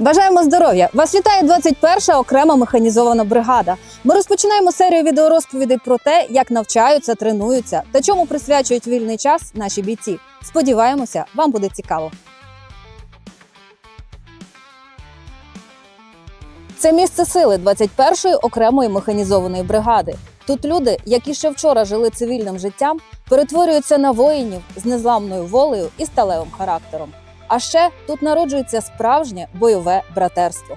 Бажаємо здоров'я! Вас вітає 21-ша окрема механізована бригада. Ми розпочинаємо серію відеорозповідей про те, як навчаються, тренуються та чому присвячують вільний час наші бійці. Сподіваємося, вам буде цікаво. Це місце сили 21-ї окремої механізованої бригади. Тут люди, які ще вчора жили цивільним життям, перетворюються на воїнів з незламною волею і сталевим характером. А ще тут народжується справжнє бойове братерство.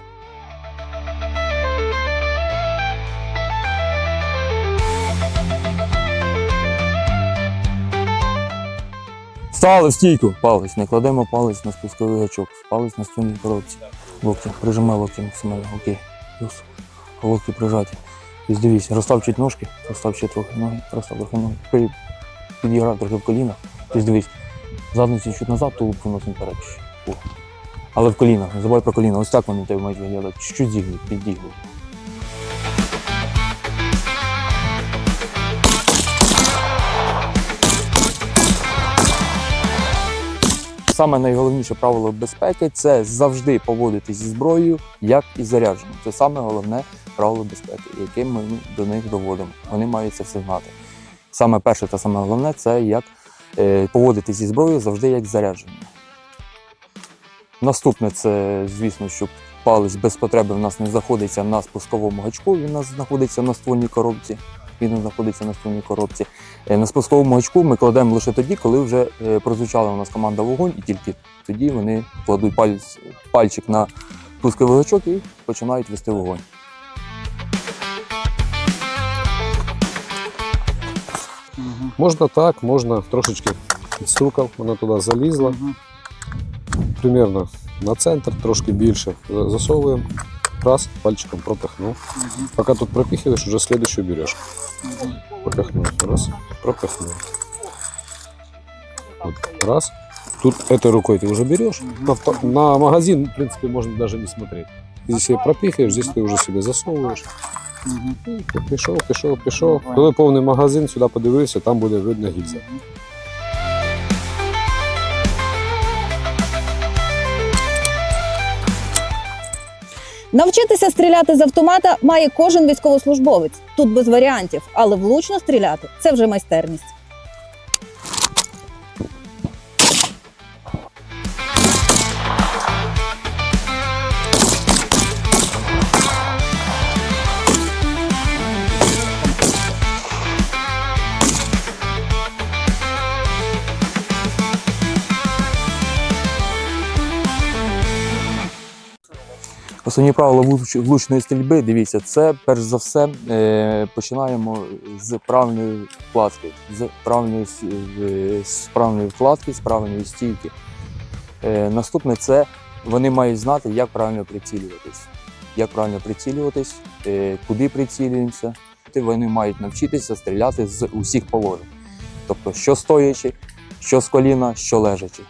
Стали в стійку. Палець. Не кладемо палець на спусковий гачок. Палець на ствольній коробці. Локті. Прижимай локті максимально. Окей. Плюс. Локті прижаті. Тобто дивись, розстав ножки, розстав трохи ноги, розстав трохи ноги. Підіграв трохи в коліна. Тобто дивись, задницю чуть назад, тулуб виносимо вперед. О. Але в коліна, не забувай про коліна. Ось так вони тебе мають виглядати. Чуть-чуть зігнуть, підігнуть. Саме найголовніше правило безпеки це завжди поводитись зі зброєю, як і зарядженим. Це саме головне правило безпеки, яке ми до них доводимо. Вони мають це все знати. Саме перше та саме головне це як поводитись зі зброєю завжди як зарядженим. Наступне це, звісно, що палець без потреби в нас не знаходиться на спусковому гачку, він у нас знаходиться на ствольній коробці. Він знаходиться на ствольній коробці. Е, На спусковому гачку ми кладемо лише тоді, коли вже е, прозвучала у нас команда вогонь, і тільки тоді вони кладуть пальчик на спусковий гачок і починають вести вогонь. Можна так, можна трошечки підстукав, вона туди залізла. Примерно на центр, трошки більше. За- Засовуємо. Раз, пальчиком пропихнув. Пока тут пропихиваешь, уже следующую берешь. Пропихнул. Раз, пропихнул. Вот, раз. Тут этой рукой ты уже берешь. На, вто- на магазин, в принципе, можно даже не смотреть. Ты здесь себе пропихиваешь, здесь ты уже себе засовываешь. І Пішов, пішов, пішов. Коли повний магазин, сюди подивився, там буде видно гільза. Навчитися стріляти з автомата має кожен військовослужбовець. Тут без варіантів, але влучно стріляти це вже майстерність. Основні правила влучної стрільби, дивіться, це перш за все е, починаємо з правильної вкладки, з правильної, з правильної вкладки, з правильної стійки. Е, наступне це вони мають знати, як правильно прицілюватись. Як правильно прицілюватись, е, куди прицілюємося. Вони мають навчитися стріляти з усіх положень. Тобто, що стоячи, що з коліна, що лежачи.